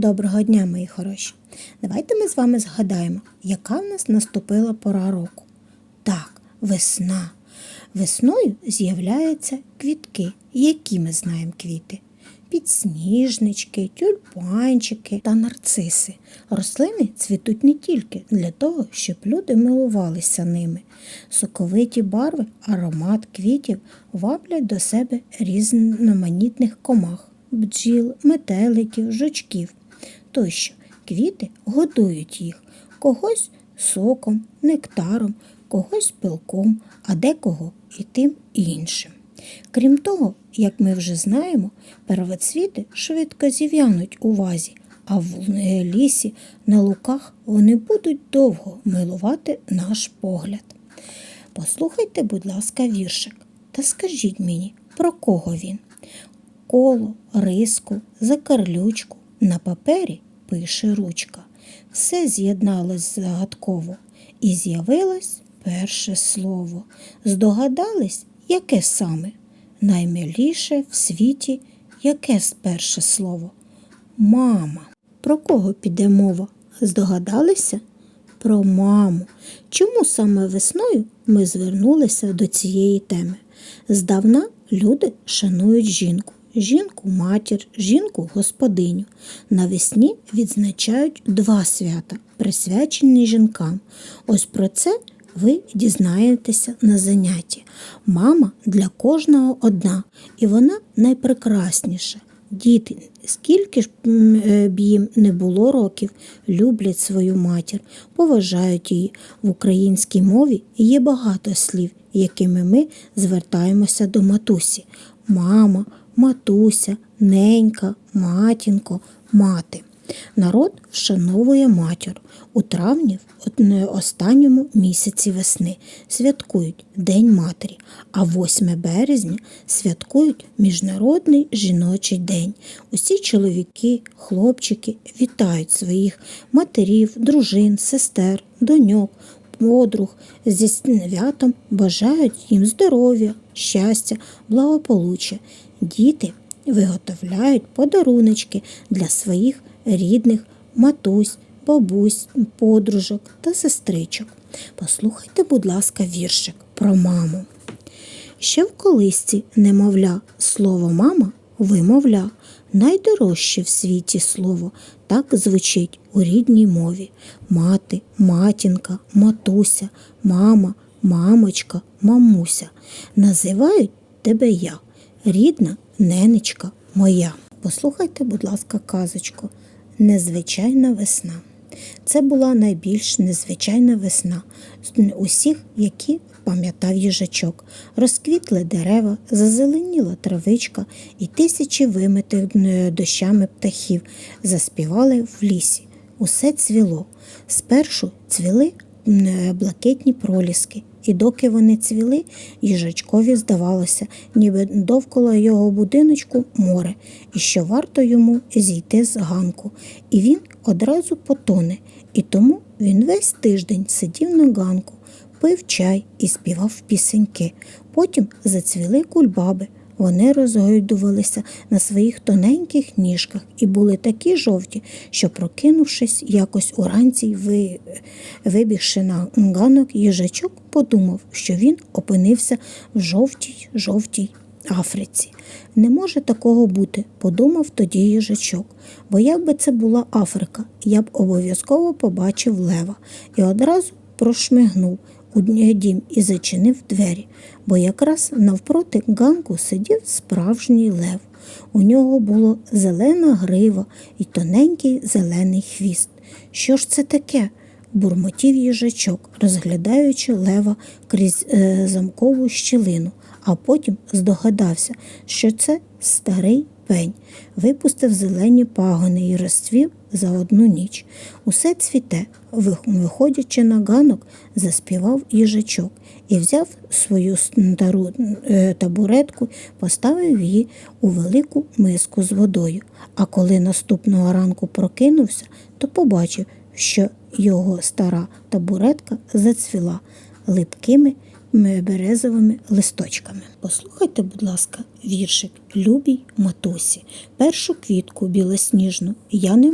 Доброго дня, мої хороші! Давайте ми з вами згадаємо, яка в нас наступила пора року. Так, весна. Весною з'являються квітки. Які ми знаємо квіти? Підсніжнички, тюльпанчики та нарциси. Рослини цвітуть не тільки для того, щоб люди милувалися ними. Соковиті барви, аромат квітів ваблять до себе різноманітних комах, бджіл, метеликів, жучків тощо. Квіти годують їх когось соком, нектаром, когось пилком, а декого і тим іншим. Крім того, як ми вже знаємо, первоцвіти швидко зів'януть у вазі, а в лісі на луках вони будуть довго милувати наш погляд. Послухайте, будь ласка, віршик та скажіть мені, про кого він? Коло, риску, закарлючку на папері пише ручка. Все з'єдналось загадково, і з'явилось перше слово. Здогадались, яке саме? Наймиліше в світі яке перше слово? Мама. Про кого піде мова? Здогадалися? Про маму. Чому саме весною ми звернулися до цієї теми? Здавна люди шанують жінку. Жінку матір, жінку господиню. Навесні відзначають два свята, присвячені жінкам. Ось про це ви дізнаєтеся на занятті. Мама для кожного одна, і вона найпрекрасніша. Діти, скільки ж е, б їм не було років, люблять свою матір, поважають її. В українській мові є багато слів, якими ми звертаємося до матусі. Мама, матуся, ненька, матінко, мати. Народ вшановує матір. У травні, в останньому місяці весни, святкують День матері, а 8 березня святкують Міжнародний жіночий день. Усі чоловіки, хлопчики вітають своїх матерів, дружин, сестер, доньок, подруг зі святом бажають їм здоров'я, щастя, благополуччя. Діти виготовляють подаруночки для своїх рідних матусь, бабусь, подружок та сестричок. Послухайте, будь ласка, віршик про маму. Ще в колисці немовля слово мама вимовля. Найдорожче в світі слово так звучить у рідній мові. Мати, матінка, матуся, мама, мамочка, мамуся. Називають тебе я, рідна ненечка моя. Послухайте, будь ласка, казочку. Незвичайна весна. Це була найбільш незвичайна весна з усіх, які пам'ятав їжачок. Розквітли дерева, зазеленіла травичка, і тисячі вимитих е, дощами птахів заспівали в лісі. Усе цвіло. Спершу цвіли е, блакитні проліски, і доки вони цвіли, їжачкові здавалося, ніби довкола його будиночку море, і що варто йому зійти з ганку, і він одразу потоне, і тому він весь тиждень сидів на ганку, пив чай і співав пісеньки. Потім зацвіли кульбаби. Вони розгойдувалися на своїх тоненьких ніжках і були такі жовті, що, прокинувшись якось уранці ви... вибігши на ганок, їжачок подумав, що він опинився в жовтій жовтій Африці. Не може такого бути, подумав тоді їжачок. Бо якби це була Африка, я б обов'язково побачив лева і одразу прошмигнув у дім і зачинив двері, бо якраз навпроти ганку сидів справжній лев. У нього було зелена грива і тоненький зелений хвіст. Що ж це таке? бурмотів їжачок, розглядаючи лева крізь е, замкову щілину, а потім здогадався, що це старий пень, випустив зелені пагони і розцвів за одну ніч. Усе цвіте, виходячи на ганок, заспівав їжачок і взяв свою стару е, табуретку, поставив її у велику миску з водою. А коли наступного ранку прокинувся, то побачив, що його стара табуретка зацвіла липкими березовими листочками. Послухайте, будь ласка, віршик Любій матусі. Першу квітку білосніжну я не